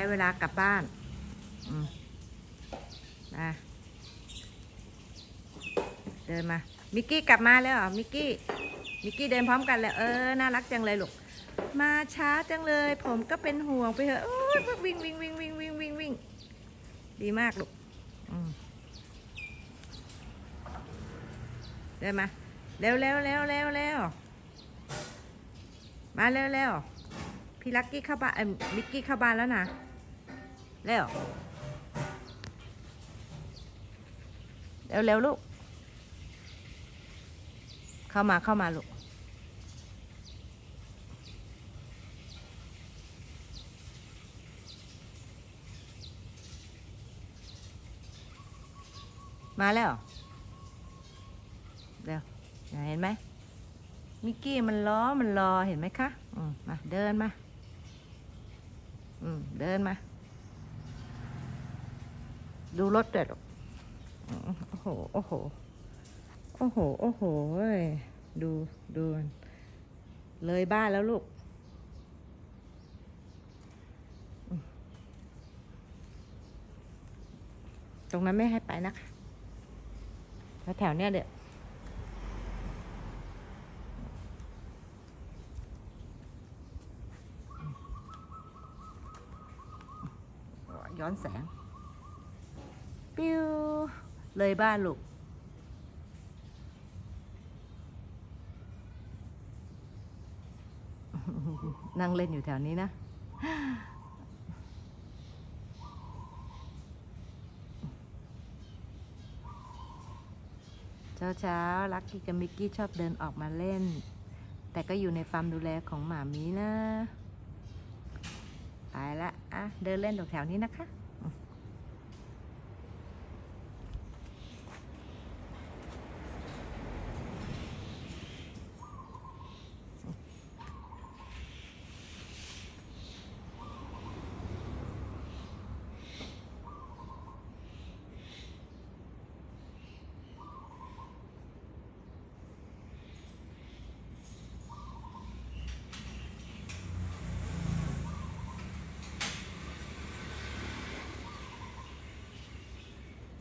ล้เวลากลับบ้านมาเดินมา มิกกี้กลับมาแล้วเหรอ มิกกี้ มิกกี้เดินพร้อมกันเลย เออ น่ารักจังเลยลูก มาช้าจังเลย ผมก็เป็นห่วงไปเถอะวิ่งวิ่งวิ่งวิ่งวิ่งวิ่งวิ่ง ดีมากลูกเดินมา เร็วเร็วเร็วเร็วเร็วมาเร็วเร็วพี่ลักกี้เข้าบ้านมิกกี้เข้าบ้านแล้วนะ เร็วเร็วเร็วลูก เข้ามาเข้ามาลูก มาแล้วเร็วเห็นไหมมิกกี้มันล้อมันรอเห็นไหมคะ อืมมาเดินมา อืมเดินมา ดูรถเด็ดลูกโอ้โห โอ้โห โอ้โห โอ้โหเว้ยดูดู เลยบ้านแล้วลูก ตรงนั้นไม่ให้ไปนะคะแล้วแถวเนี้ยเดี๋ยวย้อนแสง ปิ้วเลยบ้านลูกนั่งเล่นอยู่แถวนี้นะ เช้าเช้าๆลักกี้กับมิกกี้ชอบเดินออกมาเล่น แต่ก็อยู่ในความดูแลของหมามีนะ ไปละ อะ เดินเล่นตรงแถวนี้นะคะ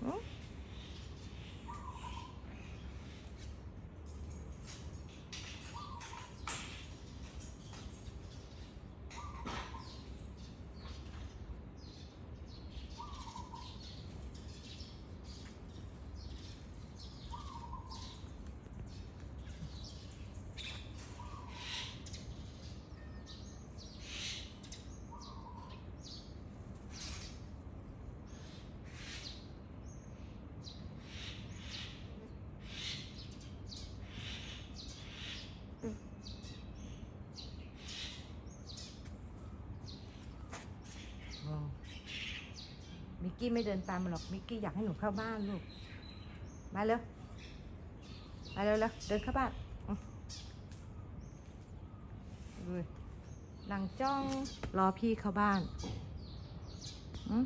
อื กี้ไม่เดินตามมันหรอก มิกกี้อยากให้หนูเข้าบ้านลูก มาเร็ว มาเร็วเร็วเดินเข้าบ้านดูนั่งจ้องรอพี่เข้าบ้านอืม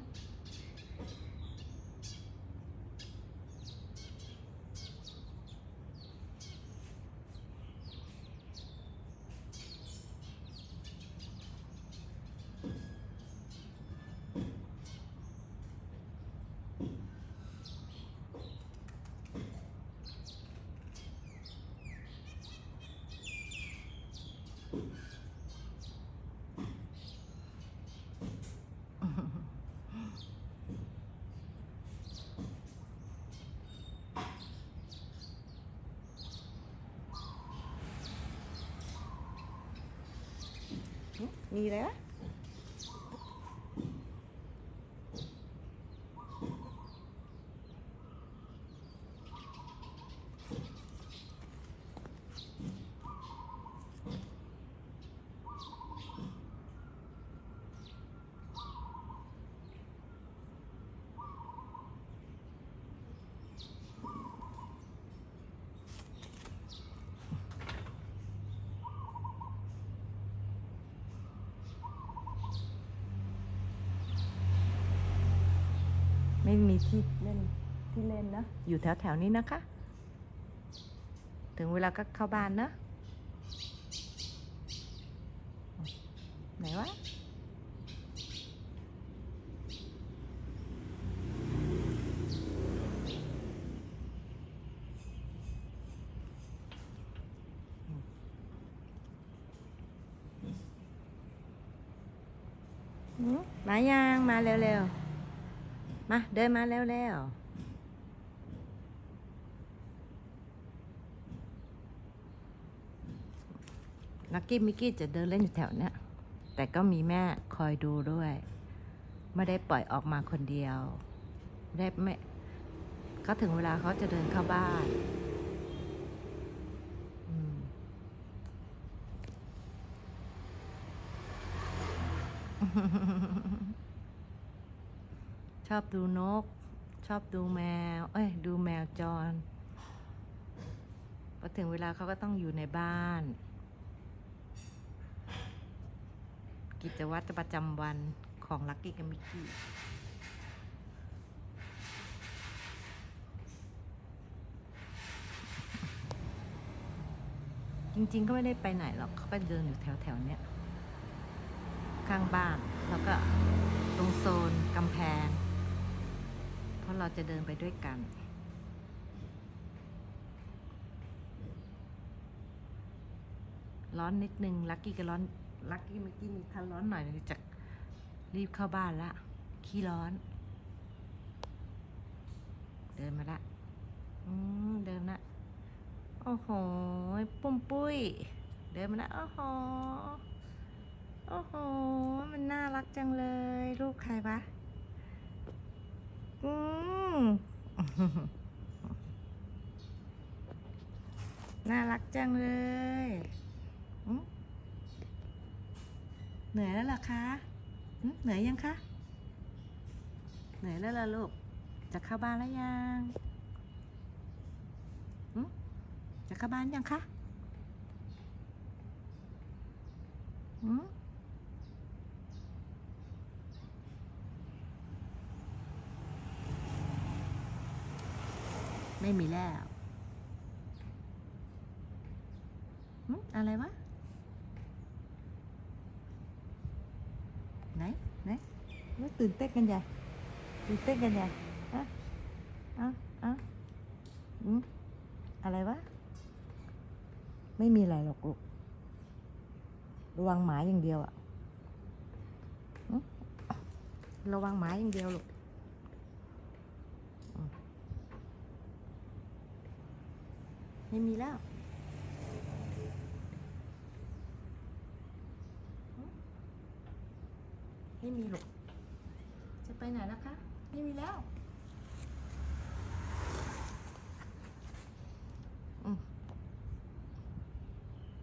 มีอะไรวะ ไม่มีที่เล่นที่เล่นนะ อยู่แถวแถวนี้นะคะ ถึงเวลาก็เข้าบ้านนะ ไหนวะมายางมาเร็วๆ มาเดินมาเร็วๆลักกี้มิกกี้จะเดินเล่นอยู่แถวเนี้ยแต่ก็มีแม่คอยดูด้วย ไม่ได้ปล่อยออกมาคนเดียวไม่ได้ไม่เขาถึงเวลาเขาจะเดินเข้าบ้านอืม อบดูนก ชอบดูแมว เอ้ย ดูแมวจรพอถึงเวลาเขาก็ต้องอยู่ในบ้าน กิจวัตรประจำวันของลักกี้กับมิกกี้จริงๆ ก็ไม่ได้ไปไหนหรอกเขาก็เดินอยู่แถวๆเนี้ย ข้างบ้าน แล้วก็ตรงโซนกำแพง ราะเราจะเดินไปด้วยกัน ร้อนนิดนึง ลักกี้ก็ร้อน ลักกี้เมื่อกี้มีทันร้อนหน่อยจะรีบเข้าบ้านละ ขี้ร้อน เดินมาละ อืม เดินละ โอ้โห ปุ้มปุ้ย เดินมาละ โอ้โห โอ้โห มันน่ารักจังเลยลูกใครวะ อืมน่ารักจังเลยเหนื่อยแล้วหรอคะเหนื่อยยังคะ เหนื่อยแล้วล่ะลูก จะเข้าบ้านแล้วยังจะเข้าบ้านยังคะ อืม ไม่มีแล้วอะไรวะ ไหน ไหนตื่นเต้นกันใหญ่ตื่นเต้นกันใหญ่อะอะอะอืมอะไรวะ ไม่มีอะไรหรอกลูกระวังหมาอย่างเดียวอะระวังหมาอย่างเดียวลูก ไม่มีแล้ว ไม่มีหรอกจะไปไหนนะคะ ไม่มีแล้ว